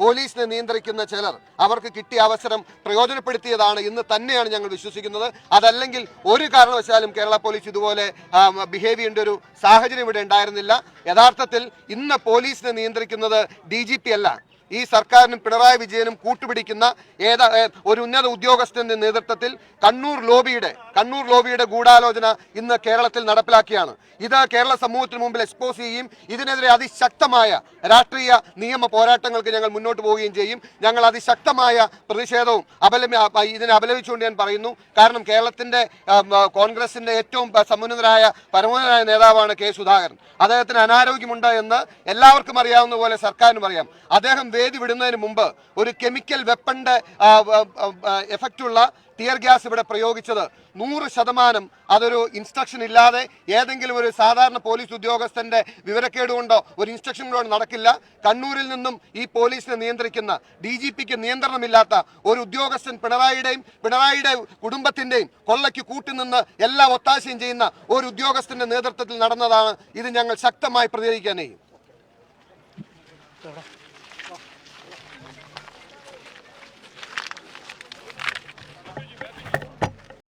പോലീസിനെ നിയന്ത്രിക്കുന്ന ചിലർ അവർക്ക് കിട്ടിയ അവസരം പ്രയോജനപ്പെടുത്തിയതാണ് ഇന്ന് തന്നെയാണ് ഞങ്ങൾ വിശ്വസിക്കുന്നത്. അതല്ലെങ്കിൽ ഒരു കാരണവശാലും കേരള പോലീസ് ഇതുപോലെ ബിഹേവ് ചെയ്യേണ്ട ഒരു സാഹചര്യം ഇവിടെ ഉണ്ടായിരുന്നില്ല. യഥാർത്ഥത്തിൽ ഇന്ന് പോലീസിനെ നിയന്ത്രിക്കുന്നത് ഡി അല്ല. ഈ സർക്കാരിനും പിണറായി വിജയനും കൂട്ടുപിടിക്കുന്ന ഏതാ ഒരു ഉന്നത ഉദ്യോഗസ്ഥന്റെ നേതൃത്വത്തിൽ കണ്ണൂർ ലോബിയുടെ കണ്ണൂർ ലോബിയുടെ ഗൂഢാലോചന ഇന്ന് കേരളത്തിൽ നടപ്പിലാക്കിയാണ്. ഇത് കേരള സമൂഹത്തിന് മുമ്പിൽ എക്സ്പോസ് ചെയ്യുകയും ഇതിനെതിരെ അതിശക്തമായ രാഷ്ട്രീയ നിയമ പോരാട്ടങ്ങൾക്ക് ഞങ്ങൾ മുന്നോട്ട് പോവുകയും ചെയ്യും. ഞങ്ങൾ അതിശക്തമായ പ്രതിഷേധവും അപലപി ഇതിനെ അപലപിച്ചുകൊണ്ട് ഞാൻ പറയുന്നു. കാരണം കേരളത്തിന്റെ കോൺഗ്രസിന്റെ ഏറ്റവും സമുന്നതരായ പരമോന്നതരായ നേതാവാണ് കെ സുധാകരൻ. അദ്ദേഹത്തിന് അനാരോഗ്യമുണ്ട് എന്ന് എല്ലാവർക്കും അറിയാവുന്ന പോലെ സർക്കാരിനും അറിയാം. അദ്ദേഹം വേദി വിടുന്നതിന് മുമ്പ് ഒരു കെമിക്കൽ വെപ്പന്റെ എഫക്റ്റുള്ള ടിയർ ഗ്യാസ് ഇവിടെ പ്രയോഗിച്ചത്. നൂറ് ശതമാനം അതൊരു ഇൻസ്ട്രക്ഷൻ ഇല്ലാതെ ഏതെങ്കിലും ഒരു സാധാരണ പോലീസ് ഉദ്യോഗസ്ഥന്റെ വിവരക്കേട് കൊണ്ടോ ഒരു ഇൻസ്ട്രക്ഷൻ കൊണ്ടോ നടക്കില്ല. കണ്ണൂരിൽ നിന്നും ഈ പോലീസിനെ നിയന്ത്രിക്കുന്ന ഡി ജി പിക്ക് നിയന്ത്രണമില്ലാത്ത ഒരു ഉദ്യോഗസ്ഥൻ പിണറായിയുടെയും പിണറായിയുടെ കുടുംബത്തിന്റെയും കൊള്ളയ്ക്ക് കൂട്ടുനിന്ന് എല്ലാ ഒത്താശയും ചെയ്യുന്ന ഒരു ഉദ്യോഗസ്ഥന്റെ നേതൃത്വത്തിൽ നടന്നതാണ് ഇത് ഞങ്ങൾ ശക്തമായി പ്രതികരിക്കാനേ